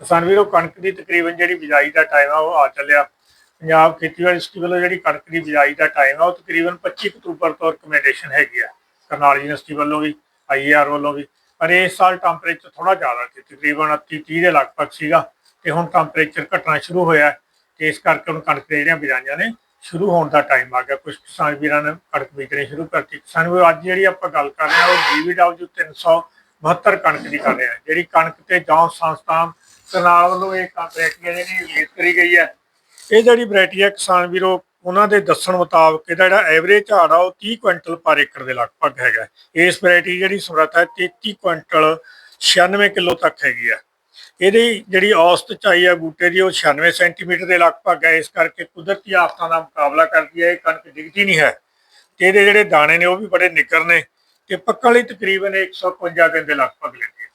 ਕਿਸਾਨ ਵੀਰੋ, ਕਣਕ ਦੀ ਤਕਰੀਬਨ ਜਿਹੜੀ ਬਿਜਾਈ ਦਾ ਟਾਈਮ ਆ, ਉਹ ਆ ਚੱਲਿਆ। ਪੰਜਾਬ ਖੇਤੀਬਾੜੀ ਯੂਨੀਵਰਸਿਟੀ ਵੱਲੋਂ ਜਿਹੜੀ ਕਣਕ ਦੀ ਬਿਜਾਈ ਦਾ ਟਾਈਮ ਆ, ਉਹ ਤਕਰੀਬਨ 25 ਅਕਤੂਬਰ ਤੋਂ ਰਿਕਮੈਂਡੇਸ਼ਨ ਹੈਗੀ ਆ। ਕਰਨਾਲ ਯੂਨੀਵਰਸਿਟੀ ਵੱਲੋਂ ਵੀ ਆਈਆਰ ਵੱਲੋਂ ਵੀ। ਪਰ ਇਸ ਸਾਲ ਟੈਂਪਰੇਚਰ ਥੋੜਾ ਜ਼ਿਆਦਾ ਸੀ, ਤਕਰੀਬਨ 29 30 ਦੇ ਲਗਭਗ ਸੀਗਾ। ਤੇ ਹੁਣ ਟੈਂਪਰੇਚਰ ਘਟਣਾ ਸ਼ੁਰੂ ਹੋਇਆ ਤੇ ਇਸ ਕਰਕੇ ਹੁਣ ਕਣਕ ਦੇ ਜਿਹੜੀਆਂ ਬਿਜਾਈਆਂ ਨੇ, ਸ਼ੁਰੂ ਹੋਣ ਦਾ ਟਾਈਮ ਆ ਗਿਆ। ਕੁਝ ਕਿਸਾਨ ਵੀਰਾਂ ਨੇ ਕਣਕ ਬੀਜਣੀ ਸ਼ੁਰੂ ਕਰਤੀ। ਕਿਸਾਨ ਵੀਰੋ, ਅੱਜ ਜਿਹੜੀ ਆਪਾਂ ਗੱਲ ਕਰ ਰਹੇ ਹਾਂ, ਉਹ ਡੀਵੀਡਬਲਯੂ 372 ਕਣਕ ਦੀ ਕਰ ਰਹੇ ਹਾਂ। ਜਿਹੜੀ ਕਣਕ ਤੇ ਜੌਂ ਸੰਸਥਾ ਕਰਨਾਲ ਵੱਲੋਂ ਇਹ ਕੰਟਰੈਕਟ ਜਿਹੜੀ ਰਿਲੀਜ਼ ਕਰੀ ਗਈ ਹੈ। ਇਹ ਜਿਹੜੀ ਵੈਰਾਈਟੀ ਹੈ ਕਿਸਾਨ ਵੀਰੋ, ਉਹਨਾਂ ਦੇ ਦੱਸਣ ਮੁਤਾਬਕ ਇਹਦਾ ਜਿਹੜਾ ਐਵਰੇਜ ਝਾੜ ਆ, ਉਹ 30 ਕੁਇੰਟਲ ਪਰ ਏਕੜ ਦੇ ਲਗਭਗ ਹੈਗਾ ਇਸ ਵੈਰਾਈਟੀ ਜਿਹੜੀ ਸਮਰੱਥ ਹੈ 33 ਕੁਇੰਟਲ 96 ਕਿਲੋ ਤੱਕ ਹੈਗੀ ਆ ਇਹਦੀ ਜਿਹੜੀ ਔਸਤ ਚਾਈ ਆ, ਬੂਟੇ ਦੀ, ਉਹ 96 ਸੈਂਟੀਮੀਟਰ ਦੇ ਲਗਭਗ ਹੈ। ਇਸ ਕਰਕੇ ਕੁਦਰਤੀ ਆਫਤਾਂ ਦਾ ਮੁਕਾਬਲਾ ਕਰਦੀ ਹੈ, ਇਹ ਕਣਕ ਡਿੱਗਦੀ ਨਹੀਂ ਹੈ। ਤੇ ਇਹਦੇ ਜਿਹੜੇ ਦਾਣੇ ਨੇ, ਉਹ ਵੀ ਬੜੇ ਨਿੱਕਰ ਨੇ। ਤੇ ਪੱਕਣ ਲਈ ਤਕਰੀਬਨ 155 ਦਿਨ ਦੇ ਲਗਭਗ ਲੈਂਦੀ ਹੈ।